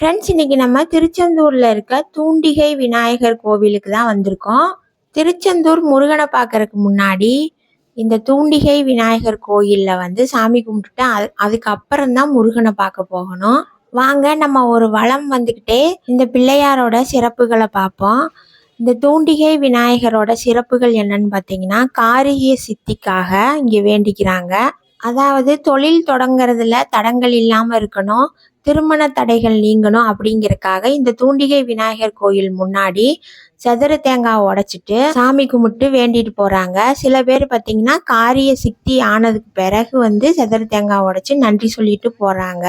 Friends இன்னைக்கு நம்ம திருச்செந்தூரில் இருக்க தூண்டிகை விநாயகர் கோவிலுக்கு தான் வந்திருக்கோம். திருச்செந்தூர் முருகனை பார்க்கறதுக்கு முன்னாடி இந்த தூண்டிகை விநாயகர் கோயிலில் வந்து சாமி கும்பிட்டுட்டு அது அதுக்கப்புறம் தான் முருகனை பார்க்க போகணும். வாங்க நம்ம ஒரு வளம் வந்துக்கிட்டே இந்த பிள்ளையாரோட சிறப்புகளை பார்ப்போம். இந்த தூண்டிகை விநாயகரோட சிறப்புகள் என்னன்னு பார்த்தீங்கன்னா காரிய சித்திக்காக இங்கே வேண்டிக்கிறாங்க. அதாவது தொழில் தொடங்குறதுல தடங்கள் இல்லாமல் இருக்கணும் திருமண தடைகள் நீங்கணும் அப்படிங்கறக்காக இந்த தூண்டிகை விநாயகர் கோயில் முன்னாடி சதுர தேங்காய் உடைச்சிட்டு சாமி கும்பிட்டு வேண்டிட்டு போகிறாங்க சில பேர் பார்த்திங்கன்னா காரிய சித்தி ஆனதுக்கு பிறகு வந்து சதுர தேங்காய் உடைச்சி நன்றி சொல்லிட்டு போகிறாங்க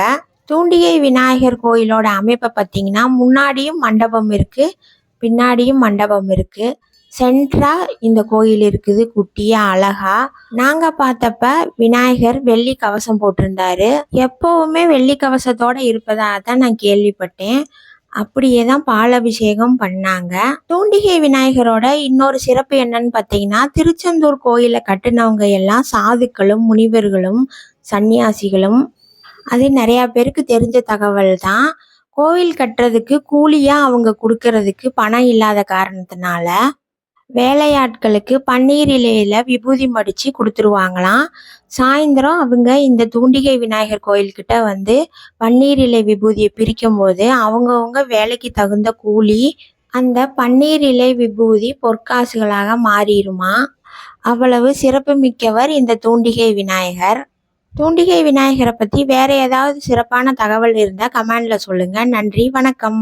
தூண்டிகை விநாயகர் கோயிலோட அமைப்பை பார்த்தீங்கன்னா முன்னாடியும் மண்டபம் இருக்குது பின்னாடியும் மண்டபம் இருக்குது சென்ட்ரா இந்த கோயில் இருக்குது குட்டியா அழகா. நாங்க பார்த்தப்ப விநாயகர் வெள்ளி கவசம் போட்டிருந்தாரு. எப்பவுமே வெள்ளி கவசத்தோட இருப்பதாக தான் நான் கேள்விப்பட்டேன். அப்படியே தான் பாலபிஷேகம் பண்ணாங்க. தூண்டிகை விநாயகரோட இன்னொரு சிறப்பு என்னன்னு பார்த்தீங்கன்னா திருச்செந்தூர் கோயிலை கட்டுனவங்க எல்லாம் சாதுக்களும் முனிவர்களும் சன்னியாசிகளும். அது நிறையா பேருக்கு தெரிஞ்ச தகவல் தான். கோவில் கட்டுறதுக்கு கூலியாக அவங்க கொடுக்கறதுக்கு பணம் இல்லாத காரணத்தினால வேலையாட்களுக்கு பன்னீர் இலையில் விபூதி மடித்து கொடுத்துருவாங்களாம். சாயந்தரம் அவங்க இந்த தூண்டிகை விநாயகர் கோயில்கிட்ட வந்து பன்னீர் இலை விபூதியை பிரிக்கும் போது அவங்கவுங்க வேலைக்கு தகுந்த கூலி அந்த பன்னீர் இலை விபூதி பொற்காசுகளாக மாறிடுமா அவ்வளவு சிறப்பு மிக்கவர் இந்த தூண்டிகை விநாயகர். தூண்டிகை விநாயகரை பற்றி வேற ஏதாவது சிறப்பான தகவல் இருந்தால் கமெண்டில் சொல்லுங்கள் நன்றி வணக்கம்.